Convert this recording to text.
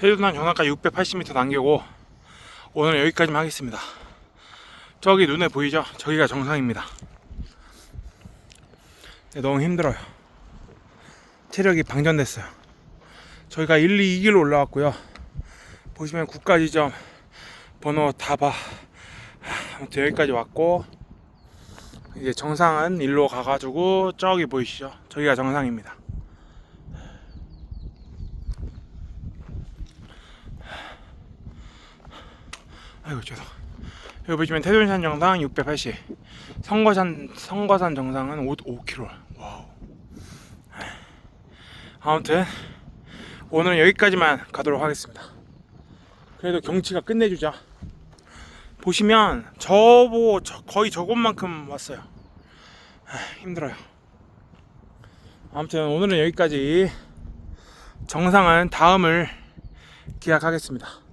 태조산 정상까지 680m 남기고 오늘 여기까지만 하겠습니다. 저기 눈에 보이죠? 저기가 정상입니다. 네, 너무 힘들어요. 체력이 방전됐어요. 저희가 1, 2, 2길로 올라왔고요. 보시면 국가지점 번호 다봐. 아무튼 여기까지 왔고 이제 정상은 일로 가가지고 저기 보이시죠? 저기가 정상입니다. 아이고 죄송. 여기 보시면 태존산 정상 680, 성거산 성거산 정상은 5, 5km. 와우. 아무튼 오늘은 여기까지만 가도록 하겠습니다. 그래도 경치가 끝내주자. 보시면 저보 저, 거의 저곳만큼 왔어요. 아, 힘들어요. 아무튼 오늘은 여기까지 정상은 다음을 기약하겠습니다.